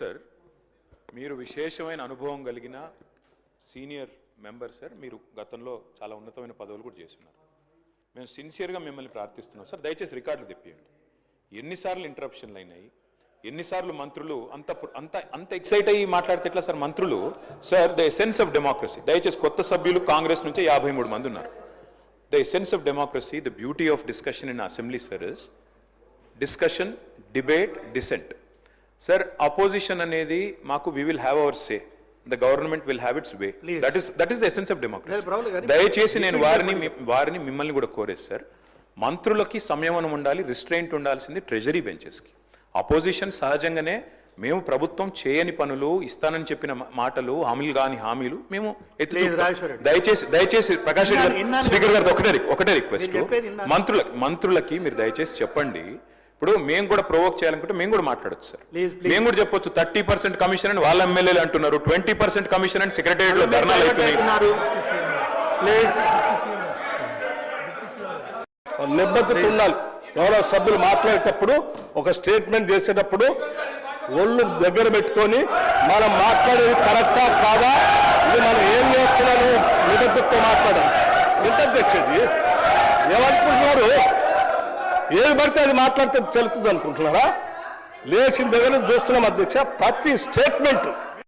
Sir మీరు విశేషమైన అనుభవం కలిగిన సీనియర్ మెంబర్ సార్ మీరు గతంలో చాలా ఉన్నతమైన పదవులు కూడా చేస్తున్నారు. మేము సిన్సియర్గా మిమ్మల్ని ప్రార్థిస్తున్నాం. సార్ దయచేసి రికార్డులు తెప్పియండి. ఎన్నిసార్లు ఇంటరప్షన్లు అయినాయి? ఎన్నిసార్లు మంత్రులు అంత అంత అంత ఎక్సైట్ అయ్యి మాట్లాడితే ఎట్లా సార్ మంత్రులు? Sir the essence of democracy దయచేసి కొత్త సభ్యులు కాంగ్రెస్ నుంచి యాభై మూడు మంది ఉన్నారు. The essence of democracy the beauty of discussion in assembly sir is discussion debate dissent sir opposition అనేది మాకు we will have our say the government will have its way. That is that is the essence of democracy దయచేసి నేను వారిని వారిని మిమ్మల్ని కూడా కోరేది sir మంత్రులకి సంయమనం ఉండాలి రిస్ట్రెయింట్ ఉండాల్సింది ట్రెజరీ బెంచెస్కి అపోజిషన్ సహజంగానే మేము ప్రభుత్వం చేయని పనులు ఇస్తానని చెప్పిన మాటలు హామీలు కాని హామీలు మేము. దయచేసి దయచేసి ప్రకాష్ రెడ్డి స్పీకర్ గారు ఒకటే ఒకటే రిక్వెస్ట్. మంత్రులకి మంత్రులకి మీరు దయచేసి చెప్పండి. ఇప్పుడు మేము కూడా ప్రొవోక్ చేయాలనుకుంటే మేము కూడా మాట్లాడొచ్చు సార్. మేము కూడా చెప్పొచ్చు థర్టీ పర్సెంట్ కమిషన్ అని వాళ్ళ ఎమ్మెల్యేలు అంటున్నారు ట్వంటీ పర్సెంట్ కమిషన్ అని సెక్రటరియట్లో ధర్నాలు అవుతున్నాయి. ప్లీజ్ నిబద్ధత ఉండాలి గౌరవ సభ్యులు మాట్లాడేటప్పుడు ఒక స్టేట్మెంట్ చేసేటప్పుడు ఒళ్ళు దగ్గర పెట్టుకొని మనం మాట్లాడేది కరెక్టా కాదా? ఇది మనం ఏం చేస్తున్నాము? నిబద్ధతతో మాట్లాడాలి. ఎంత తెచ్చేది ఏమనుకుంటున్నారు ఏది పడితే అది మాట్లాడితే తెలుస్తుంది అనుకుంటున్నారా? లేచిన దగ్గర చూస్తున్నాం అధ్యక్ష ప్రతి స్టేట్మెంట్